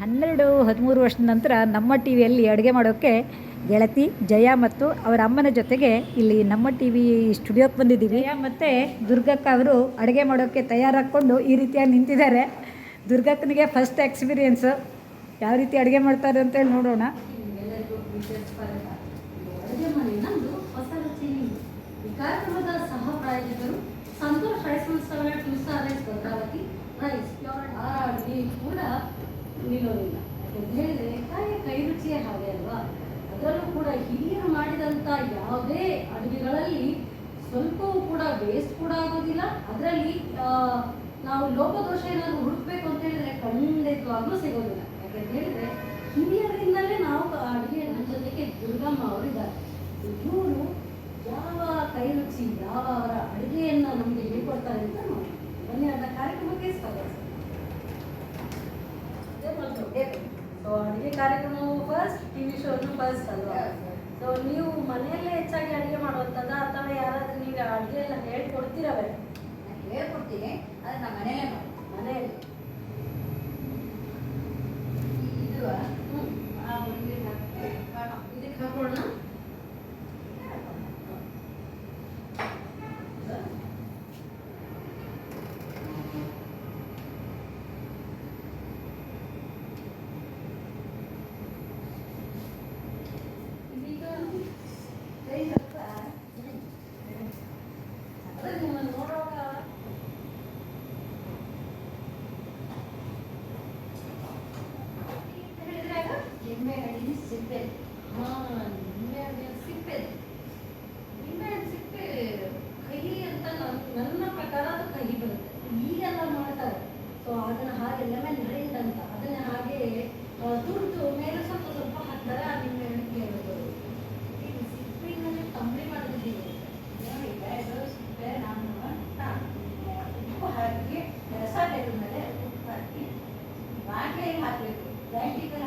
ಹನ್ನೆರಡು ಹದಿಮೂರು ವರ್ಷದ ನಂತರ ನಮ್ಮ ಟಿ ವಿಯಲ್ಲಿ ಅಡುಗೆ ಮಾಡೋಕ್ಕೆ ಗೆಳತಿ ಜಯ ಮತ್ತು ಅವರ ಅಮ್ಮನ ಜೊತೆಗೆ ಇಲ್ಲಿ ನಮ್ಮ ಟಿ ವಿ ಸ್ಟುಡಿಯೋಕ್ಕೆ ಬಂದಿದ್ದೀವಿ. ಜಯ ಮತ್ತು ದುರ್ಗಕ್ಕ ಅವರು ಅಡುಗೆ ಮಾಡೋಕ್ಕೆ ತಯಾರಾಕ್ಕೊಂಡು ಈ ರೀತಿಯಾಗಿ ನಿಂತಿದ್ದಾರೆ. ದುರ್ಗಕ್ಕನಿಗೆ ಫಸ್ಟ್ ಎಕ್ಸ್ಪೀರಿಯೆನ್ಸು ಯಾವ ರೀತಿ ಅಡುಗೆ ಮಾಡ್ತಾರೆ ಅಂತೇಳಿ ನೋಡೋಣ. ಕಾರ್ಯಕ್ರಮದ ಸಹ ಪ್ರಾಯೋಜಕರು Santosh rice rice Bhadravathi rice pure ಅಡುಗೆ ಕೂಡ ನಿಲ್ಲೋದಿಲ್ಲ ಯಾಕಂತ ಹೇಳಿದ್ರೆ ತಾಯಿಯ ಕೈ ರುಚಿಯೇ ಹಾಗೆ ಅಲ್ವಾ? ಅದರಲ್ಲೂ ಕೂಡ ಹಿರಿಯರು ಮಾಡಿದಂಥ ಯಾವುದೇ ಅಡುಗೆಗಳಲ್ಲಿ ಸ್ವಲ್ಪವೂ ಕೂಡ ವೇಸ್ಟ್ ಕೂಡ ಆಗೋದಿಲ್ಲ. ಅದರಲ್ಲಿ ನಾವು ಲೋಪದೋಷ ಏನಾದರೂ ಹುಡುಕ್ಬೇಕು ಅಂತ ಹೇಳಿದ್ರೆ ಖಂಡಿತವಾಗ್ಲೂ ಸಿಗೋದಿಲ್ಲ. ಯಾಕಂತ ಹೇಳಿದ್ರೆ, ಹಿರಿಯರಿಂದಲೇ ನಾವು ಅಡುಗೆ ನನ್ನ ಜೊತೆಗೆ ದುರ್ಗಮ್ಮ ಅವರಿದ್ದಾರೆ ಇವರು ಯಾವ ಕೈ ರುಚಿ ಯಾವ ಅವರ ಅಡುಗೆಯನ್ನು ನಮಗೆ ಹೇಳ್ಕೊಡ್ತಾರೆ ಅಂತ ನೋಡಿ ಬನ್ನಿ ಅದರ ಕಾರ್ಯಕ್ರಮಕ್ಕೆ ಸ್ವಾಗತ ಸೊ ಅಡುಗೆ ಕಾರ್ಯಕ್ರಮವು ಫಸ್ಟ್ ಟಿ ವಿ ಶೋನು ಬಸ್ ಅಲ್ವಾ? ಸೊ ನೀವು ಮನೆಯಲ್ಲೇ ಹೆಚ್ಚಾಗಿ ಅಡುಗೆ ಮಾಡುವಂಥದ್ದು ಅಥವಾ ಯಾರಾದರೂ ನೀವು ಅಡುಗೆ ಎಲ್ಲ ಹೇಳ್ಕೊಡ್ತೀರವೇ? ನಾನು ಹೇಳ್ಕೊಡ್ತೀನಿ. ಅದು ನಮ್ಮ ಮನೆಯಲ್ಲಿ ಹಳ್ಳಿ ಸಿಪ್ಪೆ ಹಾ ನಿಂಬೆ ಹಣ್ಣಿನ ಸಿಪ್ಪೆ ನಿಂಬೆ ಸಿಪ್ಪೆ ಕಹಿ ಅಂತ ನನ್- ನನ್ನ ಪ್ರಕಾರ ಅದು ಕಹಿ ಬರುತ್ತೆ ಈಗೆಲ್ಲ ಮಾಡ್ತಾರೆ ಸೊ ಅದನ್ನ ಹಾಗೆ ಲೆಮನ್ ರೈಡ್ ಅಂತ ಅದನ್ನ ಹಾಗೆ ತುರಿದು ಮೇಲೆ ಸ್ವಲ್ಪ ಸ್ವಲ್ಪ ಹಾಕ್ತಾರೆ ಆ ನಿಂಬೆ ಹಣ್ಣಿಗೆ ಈಗ ಸಿಪ್ಪಿನಲ್ಲಿ ತಂಬಳಿ ಮಾಡಿದ್ದೀವಿ ನಾನು ಹಾಕಿ ರಸ ತೆಗೆದ ಮೇಲೆ ಉಪ್ಪು ಹಾಕಿ ಹಾಕಬೇಕು ಪ್ಲಾಸ್ಟಿಕಲ್ಲಿ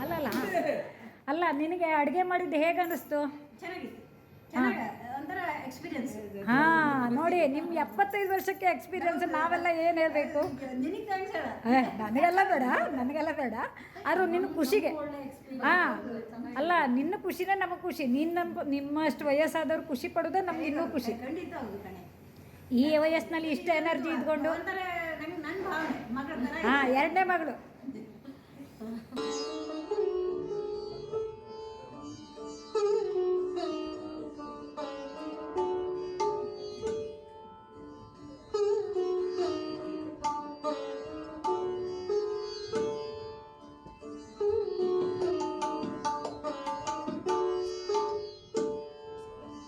ಅಲ್ಲಲ್ಲ ಅಲ್ಲ ನಿನಗೆ ಅಡುಗೆ ಮಾಡಿದ್ದು ಹೇಗೆ ಅನ್ನಿಸ್ತು ಚೆನ್ನಾಗಿತ್ತು. ಚೆನ್ನಾಗಿ ಒಂಥರ ಎಕ್ಸ್ಪೀರಿಯನ್ಸ್ ಹಾಂ. ನೋಡಿ ನಿಮ್ಗೆ ಎಪ್ಪತ್ತೈದು ವರ್ಷಕ್ಕೆ ಎಕ್ಸ್ಪೀರಿಯನ್ಸ್ ನಾವೆಲ್ಲ ಏನು ಹೇಳಬೇಕು? ನನಗೆಲ್ಲ ಬೇಡ ನನಗೆಲ್ಲ ಬೇಡ. ಆದರೂ ನಿನ್ನ ಖುಷಿಗೆ. ಹಾಂ ಅಲ್ಲ ನಿನ್ನ ಖುಷಿನೇ ನಮಗೆ ಖುಷಿ. ನೀನು ನಮ್ಮ ನಿಮ್ಮಷ್ಟು ವಯಸ್ಸಾದವ್ರು ಖುಷಿ ಪಡೋದೇ ನಮ್ಗೆ ಇನ್ನೂ ಖುಷಿ. ಈ ವಯಸ್ಸಿನಲ್ಲಿ ಇಷ್ಟು ಎನರ್ಜಿ ಇದ್ಕೊಂಡು. ನನ್ನ ಹಾಂ ಎರಡನೇ ಮಗಳು.